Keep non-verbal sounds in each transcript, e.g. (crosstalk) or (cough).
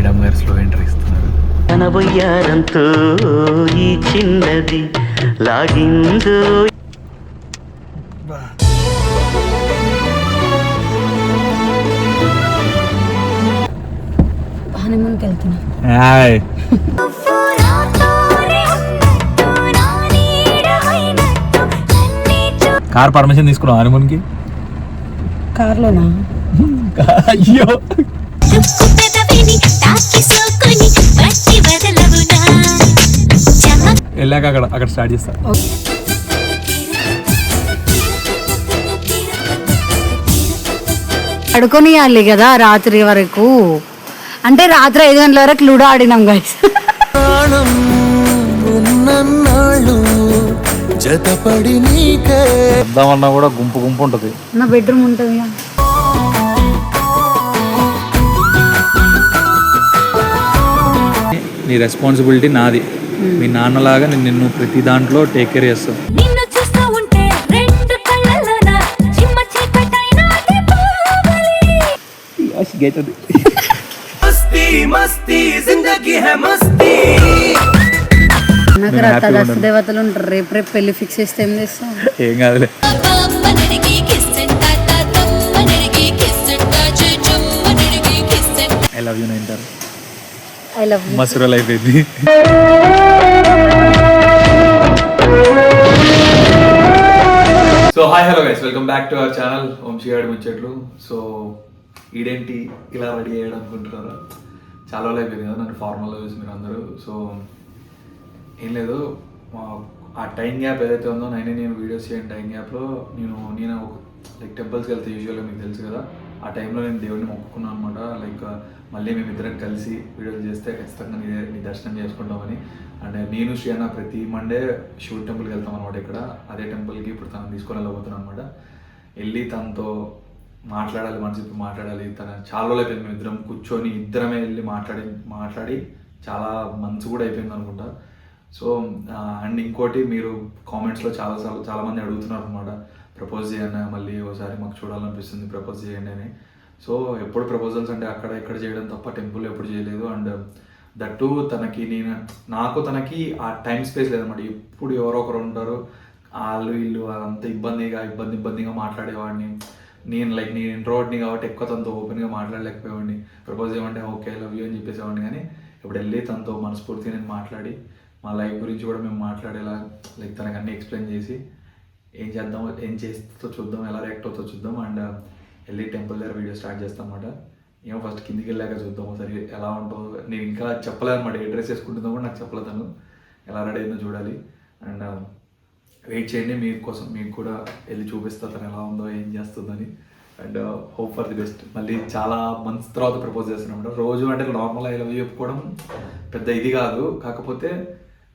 Madam గారు slow entry ఇస్తున్నారు. కనబొయ్యారంతో ఈ చిన్నది లాగిందో హనీమూన్కి వెళ్తున్నా కార్ పర్మిషన్ తీసుకున్నాం హనుమన్కి? కార్లోనా? అయ్యో. వెళ్ళాక అక్కడ అక్కడ స్టార్ట్ చేస్తా. పడుకొనియాలి కదా రాత్రి వరకు. అంటే రాత్రి ఐదు గంటల వరకు లూడో ఆడినాం గైస్ జతపడి కూడా గుంపు గుంపు ఉంటుంది. నా బెడ్రూమ్ ఉంటుంది. నీ రెస్పాన్సిబిలిటీ నాది. మీ నాన్నలాగా నేను నిన్ను ప్రతి దాంట్లో టేక్ కేర్ చేస్తాను నాకు రక్త దేవతలు ఉంటారు. రేపు రేపు పెళ్ళి ఫిక్స్ చేస్తే ఏం చేస్తాం? ఏం కాదులే. ఐ లవ్ యూ మసూర లైఫ్ ఇది so hi hello guys welcome back to our channel వంశీగాడి ముచ్చట్లు సో ఈడేంటి ఇలా రెడీ అయ్యాడు అనుకుంటున్నారా? చాలా రోజులు అయిపోయింది కదా నన్ను ఫార్మల్లో చూసి మీరు అందరూ. సో ఏం లేదు ఆ టైం గ్యాప్ ఏదైతే ఉందో నైన్ నేను వీడియోస్ చేయని టైం గ్యాప్లో నేను నేను లైక్ టెంపుల్స్కి వెళ్తే యూజువల్గా మీకు తెలుసు కదా. ఆ టైంలో నేను దేవుడిని మొక్కుకున్నాను అనమాట. లైక్ మళ్ళీ మేము ఇద్దరం కలిసి వీడియోలు చేస్తే ఖచ్చితంగా నీ నీ దర్శనం చేసుకుంటామని. అండ్ నేను శ్రీ అన్న ప్రతి మండే శివ టెంపుల్కి వెళ్తాం అనమాట ఇక్కడ. అదే టెంపుల్కి ఇప్పుడు తను తీసుకొని వెళ్ళబోతున్నాను అనమాట వెళ్ళి తనతో మాట్లాడాలి మనసు మాట్లాడాలి. తన చాలా రోజులు అయిపోయింది మేము ఇద్దరం కూర్చొని ఇద్దరమే వెళ్ళి మాట్లాడి మాట్లాడి చాలా మంచి కూడా అయిపోయింది అనుకుంటా. సో అండ్ ఇంకోటి మీరు కామెంట్స్లో చాలా సార్లు చాలా అడుగుతున్నారు అనమాట ప్రపోజ్ చేయండి మళ్ళీ ఒకసారి మాకు చూడాలనిపిస్తుంది ప్రపోజ్ చేయండి అని. సో ఎప్పుడు ప్రపోజల్స్ అంటే అక్కడ ఇక్కడ చేయడం తప్ప టెంపుల్ ఎప్పుడు చేయలేదు. అండ్ దట్టు తనకి నేను నాకు తనకి ఆ టైం స్పేస్ లేదన్నమాట. ఎప్పుడు ఎవరో ఒకరు ఉంటారు. వాళ్ళు వీళ్ళు అంత ఇబ్బందిగా ఇబ్బంది ఇబ్బందిగా మాట్లాడేవాడిని. నేను లైక్ నేను ఇంట్రోవర్ట్ని కాబట్టి ఎక్కువ తనతో ఓపెన్గా మాట్లాడలేకపోయేవాడిని. ప్రపోజ్ ఏమంటే ఓకే లవ్ యూ అని చెప్పేసేవాడిని. కానీ ఇప్పుడు వెళ్ళి తనతో మనస్ఫూర్తిగా నేను మాట్లాడి మా లైఫ్ గురించి కూడా మేము మాట్లాడేలా లైక్ తనకు అన్నీ ఎక్స్ప్లెయిన్ చేసి ఏం చేద్దాం ఏం చేస్తో చూద్దాం ఎలా రియాక్ట్ అవుతుందో చూద్దాం. అండ్ వెళ్ళి టెంపుల్ దగ్గర వీడియో స్టార్ట్ చేస్తాం అనమాట ఏమో ఫస్ట్ కిందికి వెళ్ళాక చూద్దాం సరే ఎలా ఉంటుందో. నేను ఇంకా చెప్పలేదు అనమాట ఏ డ్రెస్ వేసుకుంటుందో కూడా నాకు చెప్పలేదు తను. ఎలా రెడీ అయిందో చూడాలి. అండ్ um, వెయిట్ చేయండి మీ కోసం మీకు కూడా వెళ్ళి చూపిస్తా తను ఎలా ఉందో ఏం చేస్తుందని and hope for the best మళ్ళీ చాలా మంత్స్ తర్వాత ప్రపోజ్ చేస్తున్నాం రోజు అంటే నార్మల్ ఐ లవ్ చెప్పుకోవడం పెద్ద ఇది కాదు. కాకపోతే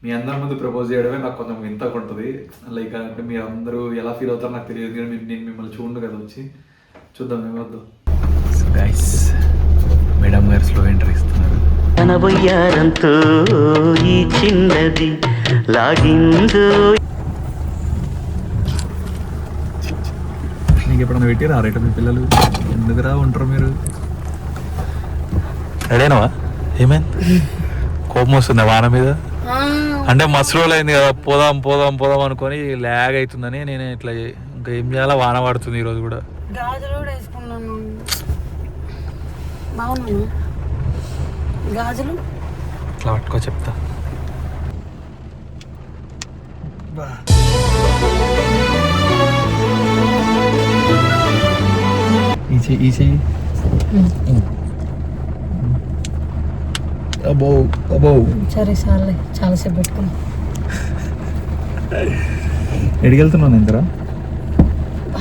మీ అందరి ముందు ప్రపోజ్ చేయడమే నాకు కొంచెం వింతగా ఉంటుంది. లైక్ అంటే మీరు అందరూ ఎలా ఫీల్ అవుతారో నాకు తెలియదు కానీ నేను మిమ్మల్ని చూడండి కదా వచ్చి. చూద్దాం ఏమవుద్దాం గైస్ మేడం గారు స్లో ఎంట్రీ ఇస్తున్నారు. కనబొయ్యారంతో ఈ చిన్నది లాగిందో నీకు ఎప్పుడన్నా పెట్టి రారేట మీ పిల్లలు. ఎందుకురా ఉంటారు మీరు? రెడీనవా ఏమైంది కోపం వస్తుంది వాన మీద. అంటే మస్తు రోజులు అయింది కదా పోదాం పోదాం పోదాం అనుకొని ల్యాగ్ అవుతుందని నేను ఇట్లా ఇంకా ఏం చేయాలా? వాన పడుతుంది ఈరోజు కూడా. గాజులు కూడా వేసుకున్నాను. బాగున్నాను గాజులు? ఇట్లా పట్టుకో చెప్తా. ఈ చెయ్యి ఈ చెయ్యి అబ్బో అబ్బో. సరే సర్లే. చాలాసేపు పెట్టుకున్నా. ఎడికి వెళ్తున్నావు ఇంతరా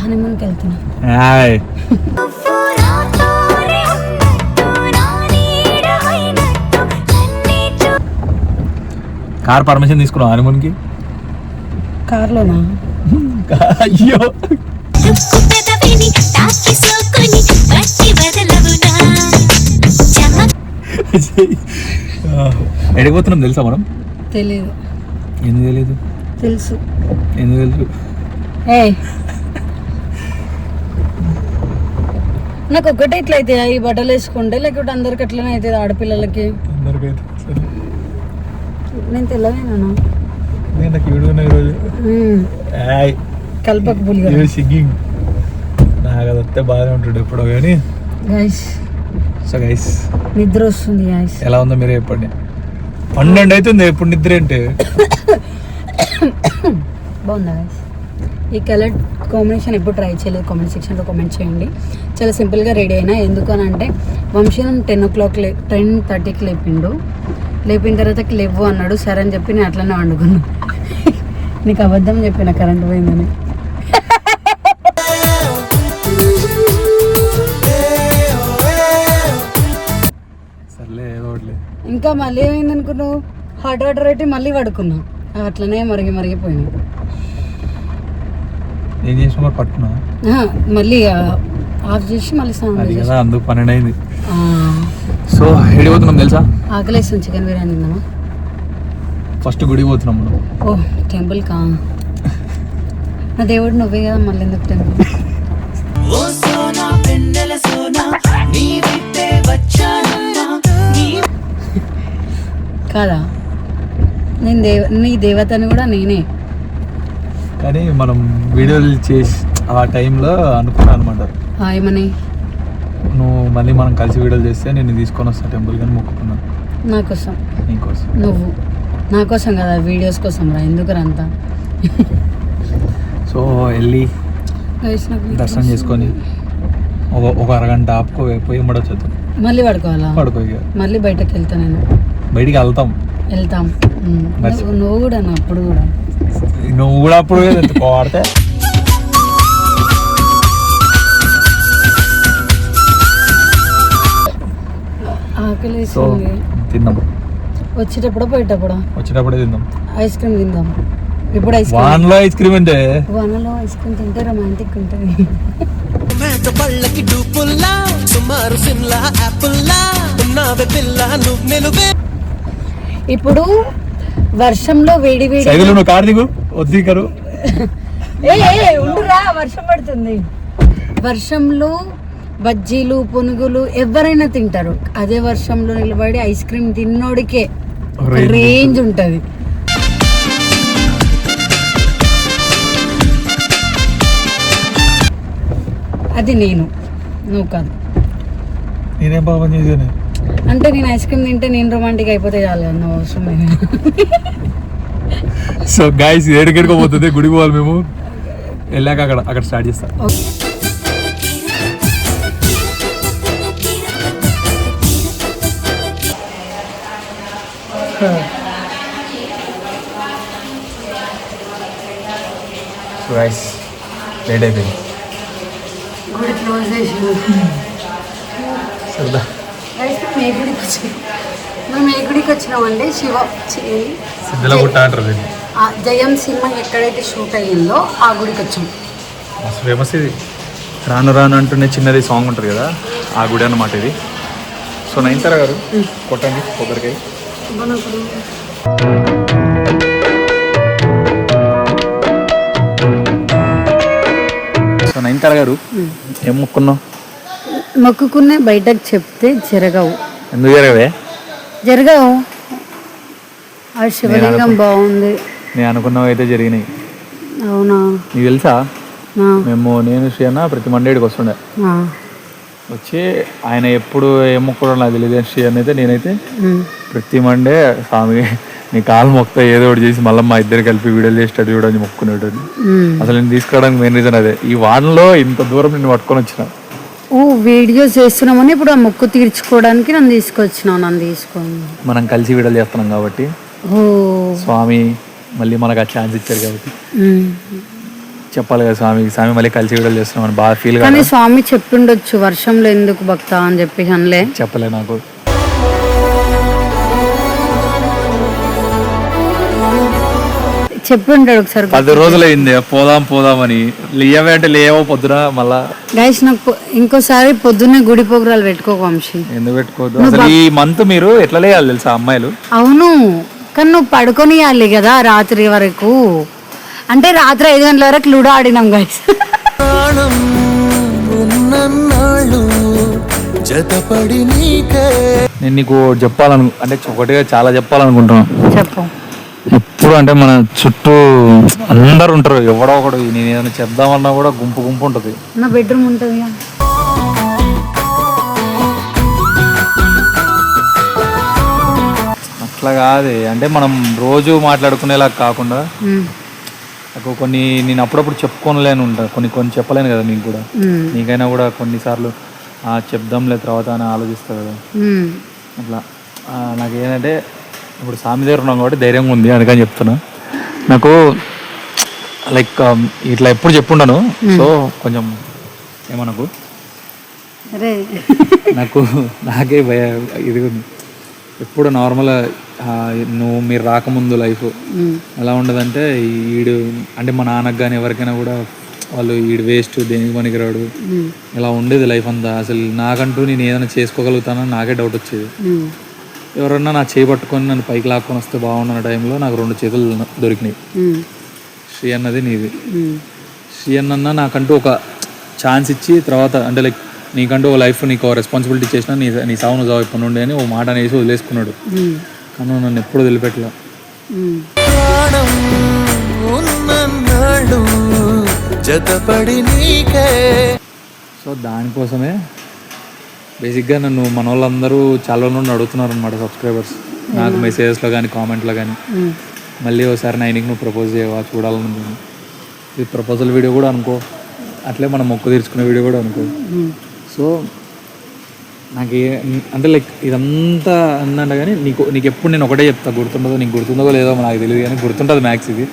హనీమూన్కి వెళ్తున్నా కార్ పర్మిషన్ తీసుకున్నావు హనుమన్కి? కార్లోనా? అయ్యో. చుక్కు పెదవిని తాకి సోకుని పట్టి వదలవునా చెమ్మ ఎడికి పోతున్నాం తెలుసా మనం? తెలియదు ఎందుకు తెలియదు తెలుసు. ఎందుకు తెలుసు ఏ నాకు ఒక్కటే ఇట్లా అయితే ఈ బట్టలు వేసుకుంటే లేకపోతే అందరికి అట్లనే అవుతుంది ఆడపిల్లలకి. నేను తెల్లవేనా కల్పక నాకు బాగానే ఉంటాడు ఎప్పుడో కానీ. గైస్ సో గైస్ నిద్ర వస్తుంది గైస్ ఎలా ఉందో మీరే చెప్పండి. పన్నెండు అవుతుంది ఎప్పుడు నిద్ర ఏంటి? (coughs) బాగుందా గైస్ ఈ కలర్ కాంబినేషన్ ఎప్పుడు ట్రై చేయలేదు. కామెంట్ సెక్షన్లో కామెంట్ చేయండి. చాలా సింపుల్గా రెడీ అయినా. ఎందుకు అని అంటే వంశీ టెన్ ఓ క్లాక్ లే టెన్ థర్టీకి లేపిండు. లేపిన తర్వాత లేవు అన్నాడు. సరే అని చెప్పి నేను అట్లనే వండుకున్నా. (laughs) నీకు అబద్ధం చెప్పిన కరెంట్ పోయిందని. ఇంకా మళ్ళీ ఏమైంది అనుకున్నావు హాట్ వాటర్ పెట్టి మళ్ళీ పడుకున్నా. అవి అట్లనే మరిగి మరిగిపోయినాయి ఏం చేసిన మరి పట్టుకున్నా ఆహా, మళ్ళీ ఆఫ్ చేసి మళ్ళీ స్నానం అది చేసి కదా అందుకు పన్నెండు అయింది సో ఎడి పోతున్నాం తెలుసా? చికెన్ బిర్యానీ తిందామా? ఫస్ట్ గుడికి పోతున్నాం మనం. ఓ టెంపుల్ కా? నా దేవుడు నువ్వే కదా మళ్ళీ ఎందుకు టెంపుల్? ఓ సోనా పెన్నెల సోనా నీ విట్టే కాదా? నేను దేవ నీ దేవతని కూడా నేనే. కానీ మనం వీడియోలు చేసి ఆ టైంలో అనుకున్నాను అనమాట. ఆ, ఏమని నువ్వు మళ్ళీ మనం కలిసి వీడియోలు చేస్తే నేను తీసుకొని వస్తా టెంపుల్ కానీ మొక్కుకున్నాను నా కోసం. నీకోసం నువ్వు. నా కోసం కదా వీడియోస్ కోసం రా ఎందుకు అంతా? సో వెళ్ళి దర్శనం చేసుకొని ఒక ఒక అరగంట ఆపుకో పోయి మడొచ్చు మళ్ళీ పడుకోవాలా? పడుకో మళ్ళీ బయటకు వెళ్తా నేను. బయటికి వెళ్తాం. వెళ్తాం. నువ్వు కూడా నా అప్పుడు కూడా. నువ్వు కూడా అప్పుడు వాడితే ఆకలి తిందాం వచ్చేటప్పుడు పోయేటప్పుడు? వచ్చేటప్పుడే తిందాం ఐస్ క్రీమ్ తిందాం. ఇప్పుడు ఐస్ క్రీమ్. వాన్లో ఐస్ క్రీమ్ అంటే? వనలో ఐస్ క్రీమ్ తింటే రొమాంటిక్ ఉంటుంది. మేత పళ్ళకి డూపుల్లా సుమారు సిమ్లా యాపుల్లా ఉన్నావే పిల్ల నువ్వు నిలువే. ఇప్పుడు వర్షంలో వేడి వేడి సైదులు నువ్వు కార్ దిగు. వద్దీకరు ఏ ఏ, ఉండురా వర్షం పడుతుంది. వర్షంలో బజ్జీలు పునుగులు ఎవరైనా తింటారు. అదే వర్షంలో నిలబడి ఐస్ క్రీమ్ తిన్నోడికే Range రేంజ్ ఉంటది. అది నేను. నువ్వు కాదు. నేనేం పాపం చేశాను అంటే నేను ఐస్ క్రీమ్ తింటే నేను రొమాంటిక్ అయిపోతే చాలు కదా నువ్వు అవసరం లేదు. సో గాయస్ ఏడుకెడుకో పోతుంది. గుడికి పోవాలి మేము. వెళ్ళాక అక్కడ అక్కడ స్టార్ట్ చేస్తాం. సో గాయస్ లేట్ అయిపోయింది. గుడి క్లోజ్ చేసి సరదా. మేము ఏ గుడికి వచ్చి మేము ఏ గుడికి వచ్చినామంటే శివ జయం సినిమా ఎక్కడైతే షూట్ అయ్యిందో ఆ గుడికి వచ్చాం. ఫేమస్ ఇది. రాను రాను అంటూనే చిన్నది సాంగ్ ఉంటుంది కదా ఆ గుడి అన్నమాట ఇది. సో నైన్తారా గారు కొట్టండి కొబ్బరికాయ. సో నైన్తారా గారు ఏం మొక్కున్నావు? మొక్కుకునే బయటకు చెప్తే జరగవు. ఎందుకు జరగవే? జరగవు. ఆ శివలింగం బాగుంది. నేను అనుకున్నవి అయితే జరిగినాయి. అవునా? నీకు తెలుసా? మేము నేను శ్రీ అన్న ప్రతి మండేడికి వస్తుండే. వచ్చి ఆయన ఎప్పుడు ఏం మొక్కడో నాకు తెలియదు శ్రీ అని అయితే నేనైతే ప్రతి మండే స్వామి నీ కాలు మొక్తా ఏదో ఒకటి చేసి మళ్ళీ మా ఇద్దరు కలిపి వీడియోలు చేసేటట్టు చూడని మొక్కునేటట్టు ఉమ్. అసలు నేను తీసుకోవడానికి మెయిన్ రీజన్ అదే. ఈ వానలో ఇంత దూరం నేను పట్టుకొని వచ్చిన. ఓ వీడియోస్ చేస్తున్నామని ఇప్పుడు ఆ మొక్కు తీర్చుకోవడానికి నన్ను తీసుకొచ్చినావు నన్ను తీసుకోండి మనం కలిసి వీడియోలు చేస్తున్నాం కాబట్టి. ఓ. స్వామి మళ్ళీ మనకు ఆ ఛాన్స్ ఇచ్చారు కాబట్టి. చెప్పాలి కదా స్వామి స్వామి మళ్ళీ కలిసి వీడియోలు చేస్తున్నాం అని బాగా ఫీల్ కానీ స్వామి చెప్పిండొచ్చు వర్షంలో ఎందుకు భక్త అని చెప్పి అనలే. చెప్పలే నాకు. చెప్పింటాడు ఒకసారి పది రోజులు అయింది పోదాం పోదాం అని లేవే అంటే లేవో పొద్దున మళ్ళా. గైస్ నాకు ఇంకోసారి పొద్దున్నే గుడి పోగురాలు పెట్టుకోక వంశీ. ఎందుకు పెట్టుకోవద్దు? అసలు ఈ మంత్ మీరు ఎట్లా లేయాలి తెలుసా అమ్మాయిలు? అవును. కానీ నువ్వు పడుకొనియాలి కదా రాత్రి వరకు. అంటే రాత్రి ఐదు గంటల వరకు లూడో ఆడినాం గైస్ నేను నీకు చెప్పాలను అంటే ఒకటిగా చాలా చెప్పాలనుకుంటున్నాను చెప్పు. ఎప్పుడు అంటే మన చుట్టూ అందరు ఉంటారు. ఎవడో ఒకడు నేను ఏదైనా చెప్దామన్నా కూడా గుంపు గుంపు ఉంటుంది. నా బెడ్రూమ్ ఉంటుంది. అట్లా కాదే. అంటే మనం రోజు మాట్లాడుకునేలా కాకుండా నాకు కొన్ని నేను అప్పుడప్పుడు చెప్పుకోలేను ఉంటా. కొన్ని కొన్ని చెప్పలేను కదా నీకు కూడా. నీకైనా కూడా కొన్నిసార్లు "ఆ, చెప్దాంలే తర్వాత అని ఆలోచిస్తా కదా. అట్లా. నాకు ఏంటంటే ఇప్పుడు స్వామి దగ్గర ఉన్నాం కాబట్టి ధైర్యంగా ఉంది అందుకని చెప్తున్నా. నాకు లైక్ ఇట్లా ఎప్పుడు చెప్పుండను. సో కొంచెం ఏమనకు? నాకు నాకే భయ ఇది. ఎప్పుడు నార్మల్ నువ్వు మీరు రాకముందు లైఫ్ ఎలా ఉండదంటే ఈడు అంటే మా నాన్నకు కానీ ఎవరికైనా కూడా వాళ్ళు ఈడు వేస్ట్ దేనికి పనికిరాడు. ఇలా ఉండేది లైఫ్ అంతా. అసలు నాకంటూ నేను ఏదైనా చేసుకోగలుగుతానని నాకే డౌట్ వచ్చేది. ఎవరన్నా నా చేయి పట్టుకొని నన్ను పైకి లాక్కొని వస్తే బాగున్న టైంలో నాకు రెండు చేతులు దొరికినాయి. శ్రీ అన్నది నీది. శ్రీ అన్న నాకంటూ ఒక ఛాన్స్ ఇచ్చి తర్వాత అంటే లైక్ నీకంటూ ఓ లైఫ్ నీకు రెస్పాన్సిబిలిటీ చేసిన నీ నీ సావు నువ్వు సావు ఇప్పటి నుండి అని ఓ మాట అనేసి వదిలేసుకున్నాడు. కానీ నన్ను ఎప్పుడు వదిలిపెట్టలే. సో దానికోసమే బేసిక్గా నన్ను మన వాళ్ళందరూ చాలా రోజుల నుండి అడుగుతున్నారు అనమాట సబ్స్క్రైబర్స్ నాకు మెసేజెస్లో కానీ కామెంట్లో కానీ మళ్ళీ ఒకసారి నైన్కి నువ్వు ప్రపోజ్ చేయవా చూడాలని. ఇది ప్రపోజల్ వీడియో కూడా అనుకో. అట్లే మనం మొక్కు తీర్చుకునే వీడియో కూడా అనుకో. సో నాకు ఏ అంటే లైక్ ఇదంతా అందంట కానీ నీకు నీకు ఎప్పుడు నేను ఒకటే చెప్తా. గుర్తుండదో నీకు గుర్తుందో లేదో నాకు తెలియదు కానీ గుర్తుంటుంది మ్యాక్స్ ఇది.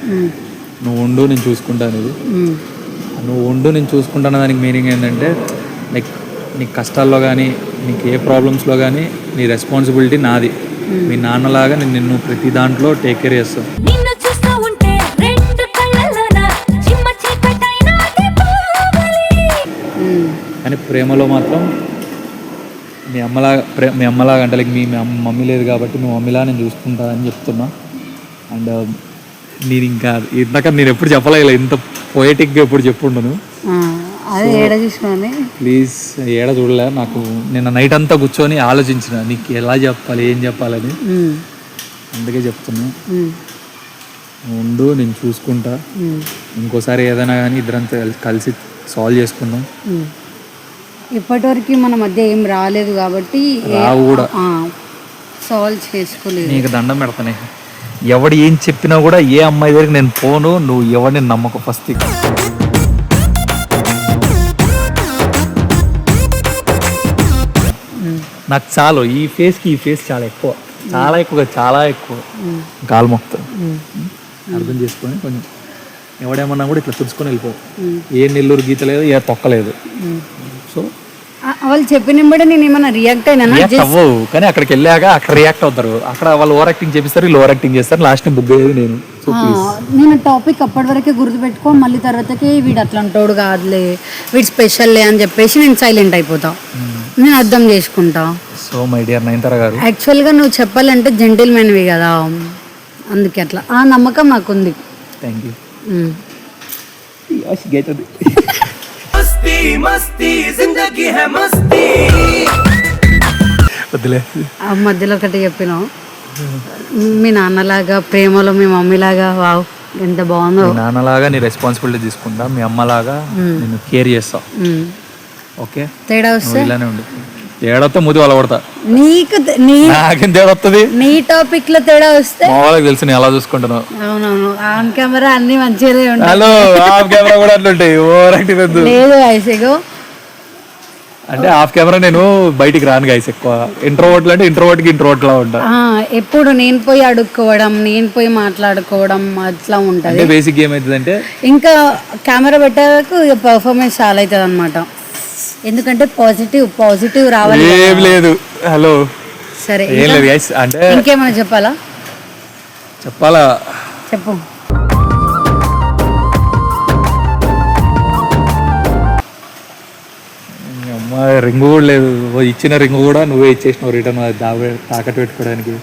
నువ్వు ఉండు నేను చూసుకుంటాను ఇది నువ్వు ఉండు నేను చూసుకుంటాను దానికి మీనింగ్ ఏంటంటే లైక్ నీ కష్టాల్లో కానీ నీకు ఏ ప్రాబ్లమ్స్లో కానీ నీ రెస్పాన్సిబిలిటీ నాది. మీ నాన్నలాగా నేను నిన్ను ప్రతి దాంట్లో టేక్ కేర్ చేస్తాను నిన్ను చూస్తూ ఉంటే రెండు కళ్ళల్లోన చిమ్మ చీకటైన దీపావళి కానీ ప్రేమలో మాత్రం మీ అమ్మలాగా ప్రే మీ అమ్మలాగా అంటే లైక్ మీ మీ అమ్మ మమ్మీ లేదు కాబట్టి మీ మమ్మీలా నేను చూసుకుంటా అని చెప్తున్నా. అండ్ నేను ఇంకా ఇందాక నేను ఎప్పుడు చెప్పలేదు ఇంత పోయేటిక్గా ఎప్పుడు చెప్పుండను. ప్లీజ్ ఏడ చూడలే. నాకు నిన్న నైట్ అంతా కూర్చొని ఆలోచించిన నీకు ఎలా చెప్పాలి ఏం చెప్పాలని. అందుకే చెప్తున్నా. ఉండు నేను చూసుకుంటా. ఇంకోసారి ఏదైనా కానీ ఇద్దరంతా కలిసి- కలిసి సాల్వ్ చేసుకుందాం. ఇప్పటివరకు మన మధ్య ఏం రాలేదు కాబట్టి రావు కూడా. సాల్వ్ చేసుకోలేదు. నీకు దండం పెడతానే. ఎవడు ఏం చెప్పినా కూడా ఏ అమ్మాయి దగ్గరికి నేను పోను నువ్వు ఎవరిని నమ్మకు ఫస్ట్ నాకు చాలు. ఈ ఫేస్కి ఈ ఫేస్ చాలా ఎక్కువ. చాలా ఎక్కువ చాలా ఎక్కువ. గాలి మొత్తం. అర్థం చేసుకొని కొంచెం ఎవడేమన్నా కూడా ఇట్లా తుడుచుకొని వెళ్ళిపో ఏ నెల్లూరు గీత లేదు ఏ తొక్కలేదు సో వాళ్ళు చెప్పిన నేను ఏమైనా రియాక్ట్ అయినా రియాక్ట్ అవ్వవు కానీ అక్కడికి వెళ్ళాక అక్కడ రియాక్ట్ అవుతారు. అక్కడ వాళ్ళు ఓవర్ యాక్టింగ్ చేపిస్తారు వీళ్ళు ఓవర్ యాక్టింగ్ చేస్తారు. లాస్ట్ బుక్ అయ్యేది నేను. నేను టాపిక్ అప్పటి వరకే గుర్తుపెట్టుకో మళ్ళీ తర్వాతకి వీడు అట్లా అంటాడు కాదులే వీడు స్పెషల్లే అని చెప్పేసి నేను సైలెంట్ అయిపోతా. నేను అర్థం చేసుకుంటా. సో మై డియర్ నయనతార గారు. యాక్చువల్గా నువ్వు చెప్పాలంటే జెంటిల్మెన్వి కదా. అందుకే అట్లా. ఆ నమ్మకం నాకుంది. Thank you. (laughs) Masti Masti Zindagi high మస్తీ వద్దులే. ఆ మధ్యలో ఒకటి చెప్పినావు. మీ నాన్నలాగా ప్రేమలో మీ మమ్మీలాగా వావ్ ఎంత బాగుందో. మీ నాన్నలాగా నీ రెస్పాన్సిబిలిటీ తీసుకుంటా మీ అమ్మలాగా నేను కేర్ చేస్తా. ఓకే తేడా వస్తే? ఇలానే ఉండు. ఏడవతో ముది వాళ్ళ కొడతా నీకు నీ నాకేం తేడా వస్తుంది నీ టాపిక్లో తేడా వస్తే? మా వాళ్ళకి తెలుసు నేను ఎలా చూసుకుంటున్నావు అవునవును. ఆన్ కెమెరా అన్ని మంచిగానే ఉంటాయి. హలో ఆఫ్ కెమెరా కూడా అట్లుంటాయి ఓవర్ యాక్టింగ్ వద్దు లేదు ఐసిగో అంటే ఆఫ్ కెమెరా నేను బయటికి రాను గైస్ ఎక్కువ. ఇంట్రోవర్ట్లు అంటే ఇంట్రోవర్ట్కి ఇంట్రోవర్ట్ లా ఉంటా. ఎప్పుడు నేను పోయి అడుక్కోవడం నేను పోయి మాట్లాడుకోవడం అట్లా ఉంటది. అంటే బేసిక్ ఏమవుతుందంటే ఇంకా కెమెరా పెట్టాక ఇక పర్ఫార్మెన్స్ చాలా అవుతుంది అనమాట ఎందుకంటే పాజిటివ్ పాజిటివ్ రావాలి ఏం లేదు. హలో. సరే ఏం లేదు గైస్ అంటే ఇంకేమైనా చెప్పాలా? చెప్పాలా? చెప్పు. అమ్మ రింగు కూడా లేదు. ఇచ్చిన రింగు కూడా నువ్వే ఇచ్చేసినావు రిటర్న్ దాబే తాకట్టు పెట్టుకోవడానికి.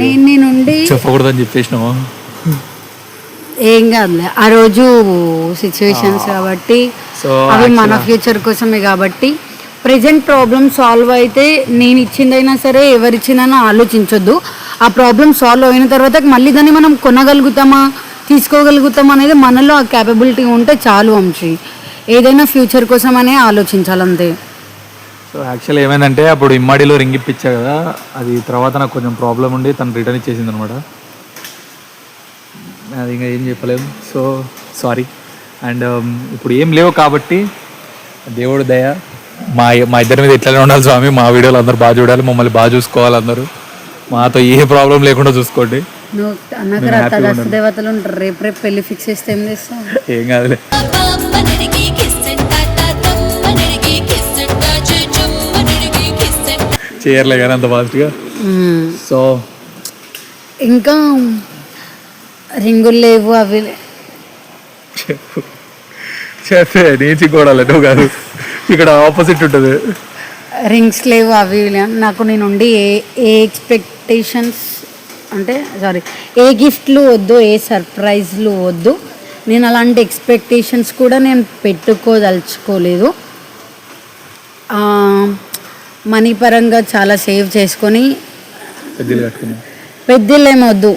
నేను నీ నుండి చెప్పకూడదని చెప్పేసినావు? ఏం కాదులే. ఆ రోజు సిచ్యువేషన్స్ కాబట్టి సో అవి మన ఫ్యూచర్ కోసమే కాబట్టి ప్రజెంట్ ప్రాబ్లమ్ సాల్వ్ అయితే నేను ఇచ్చిందైనా సరే ఎవరిచ్చిందైనా ఆలోచించొద్దు. ఆ ప్రాబ్లం సాల్వ్ అయిన తర్వాత మళ్ళీ దాన్ని మనం కొనగలుగుతామా తీసుకోగలుగుతామా అనేది మనలో ఆ క్యాపబిలిటీ ఉంటే చాలు వంశీ. ఏదైనా ఫ్యూచర్ కోసం అనే ఆలోచించాలంతే. సో యాక్చువల్ ఏమైందంటే అప్పుడు ఇమ్మాడిలో రింగ్ ఇప్పించా కదా అది తర్వాత నాకు కొంచెం ప్రాబ్లం ఉండి తను రిటర్న్ ఇచ్చేసింది అనమాట అది ఇంకా ఏం చెప్పలేము సో సారీ అండ్ ఇప్పుడు ఏం లేవు కాబట్టి దేవుడు దయ మా మా ఇద్దరి మీద ఎట్లనే ఉండాలి స్వామి. మా వీడియోలు అందరూ బాగా చూడాలి మమ్మల్ని బాగా చూసుకోవాలి అందరూ. మాతో ఏ ప్రాబ్లం లేకుండా చూసుకోండి. నువ్వు అన్నాక రథ దేవతలు ఉంటారు. రేపు రేపు పెళ్ళి ఫిక్స్ చేస్తే ఏం చేస్తావు ఏం కాదులే. చేయర్లే కానీ అంత ఫాస్ట్గా సో ఇంకా రింగులు లేవు అవి చెప్పే నీచి కూడా నువ్వు కాదు. ఇక్కడ ఆపోజిట్ ఉంటుంది. రింగ్స్ లేవు అవి. నాకు నేను ఉండి ఏ ఏ ఎక్స్పెక్టేషన్స్ అంటే సారీ ఏ గిఫ్ట్లు వద్దు ఏ సర్ప్రైజ్లు వద్దు నేను అలాంటి ఎక్స్పెక్టేషన్స్ కూడా నేను పెట్టుకోదలుచుకోలేదు. మనీ పరంగా చాలా సేవ్ చేసుకొని పెద్దలు కట్టుకుని పెద్దలు ఏమొద్దు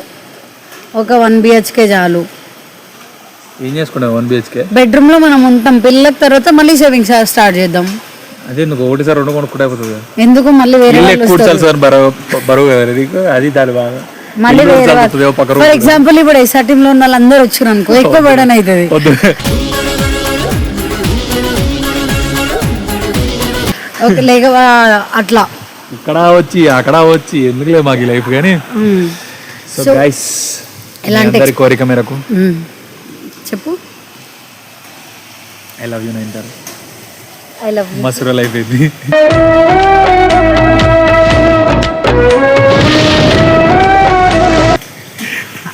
ఒక వన్ బిహెచ్కే చాలు. ఏం చేసుకున్నావు వన్ బిహెచ్కే బెడ్రూమ్లో మనం ఉంటాం. పిల్లల తర్వాత మళ్ళీ సేవింగ్స్ స్టార్ట్ చేద్దాం. అదే నువ్వు ఒకటిసారి రెండు కొనుక్కుంటే అయిపోతుంది. ఎందుకు? మళ్ళీ వేరే ఇల్లు ఎక్కువ? కూర్చోాలి సార్ బరువు బరువు నీకు అది దాని బాగా మళ్ళీ ఇల్లు వేరే పక్క ఫర్ ఎగ్జాంపుల్ ఇప్పుడు ఎస్ఆర్ టీమ్లో ఉన్న వాళ్ళందరూ వచ్చారు అనుకో ఎక్కువ బర్డన్ అవుతుంది వద్దు. ఓకే లేక అట్లా. ఇక్కడ వచ్చి అక్కడ వచ్చి ఎందుకులే మాకు ఈ లైఫ్ కానీ. సో గైస్ అందరి కోరిక మేరకు మ్మ్. చెప్పు. ఐ లవ్ యూ నైన్టారు ఐ లవ్ మసూర లైఫ్ ఇది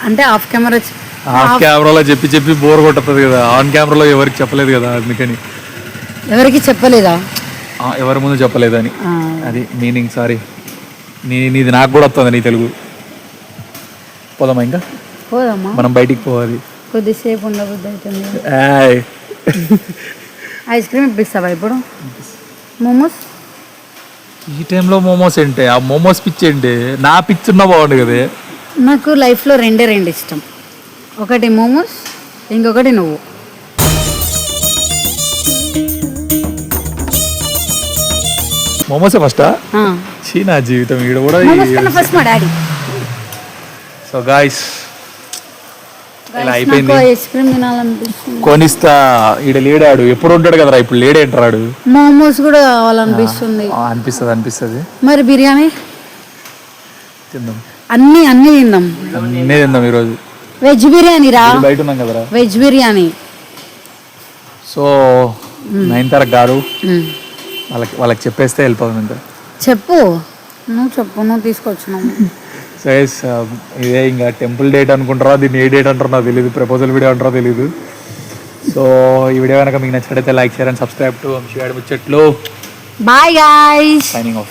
అంటే ఆఫ్ కెమెరా ఆఫ్ కెమెరాలో చెప్పి చెప్పి బోర్ కొట్టుతుంది కదా. ఆన్ కెమెరాలో ఎవరికి చెప్పలేదు కదా అందుకని. ఎవరికి చెప్పలేదా? ఆ, ఎవరి ముందు చెప్పలేదని అది మీనింగ్ సారీ నీ నీది నాకు కూడా వస్తుంది నీ తెలుగు. పోదామా ఇంకా? పోదమ్మా మనం బయటికి పోవాలి. కొద్దిసేపు ఉండబుద్ధి అవుతుంది. ఐస్ క్రీమ్ ఇప్పిస్తావా ఇప్పుడు? మోమోస్? ఈ టైంలో మోమోస్ ఏంటి? ఆ మోమోస్ పిచ్చి ఏంటి? నా పిచ్చి ఉన్నా బాగుండు కదా. నాకు లైఫ్లో రెండే రెండు ఇష్టం. ఒకటి మోమోస్ ఇంకొకటి నువ్వు. మోమోసే ఫస్టా. చీ నా జీవితం ఈడ కూడా ఫస్ట్ మా డాడీ. సో గాయస్ ఇలా నాకు అయిపోయింది. ఐస్ క్రీమ్ తినాలనిపిస్తుంది. కొనిస్తా ఈడ లేడాడు. ఎప్పుడు ఉంటాడు కదరా ఇప్పుడు? లేడేంటాడు మోమోస్ కూడా కావాలనిపిస్తుంది. అనిపిస్తుంది అనిపిస్తుంది. మరి బిర్యానీ? తిందాం. అన్ని అన్ని తిందాం. అన్నీ తిందాం ఈరోజు. వెజ్ బిర్యానీ రా. బయట ఉన్నాం కదరా? వెజ్ బిర్యానీ. సో నైన్తార గారు మ్మ్. వాళ్ళకి వాళ్ళకి చెప్పేస్తే వెళ్ళిపోదాం ఇంకా చెప్పు. నువ్వు చెప్పు నువ్వు తీసుకొచ్చినావు సో yes, uh, ఇదే ఇంకా టెంపుల్ డేట్ అనుకుంటారా దీన్ని ఏ డేట్ అంటారో నాకు తెలియదు ప్రపోజల్ వీడియో అంటారో తెలియదు సో ఈ వీడియో కనుక మీకు నచ్చినట్టయితే like share and subscribe to Vamshi ముచ్చట్లు బాయ్ గాయ్స్ సైనింగ్ ఆఫ్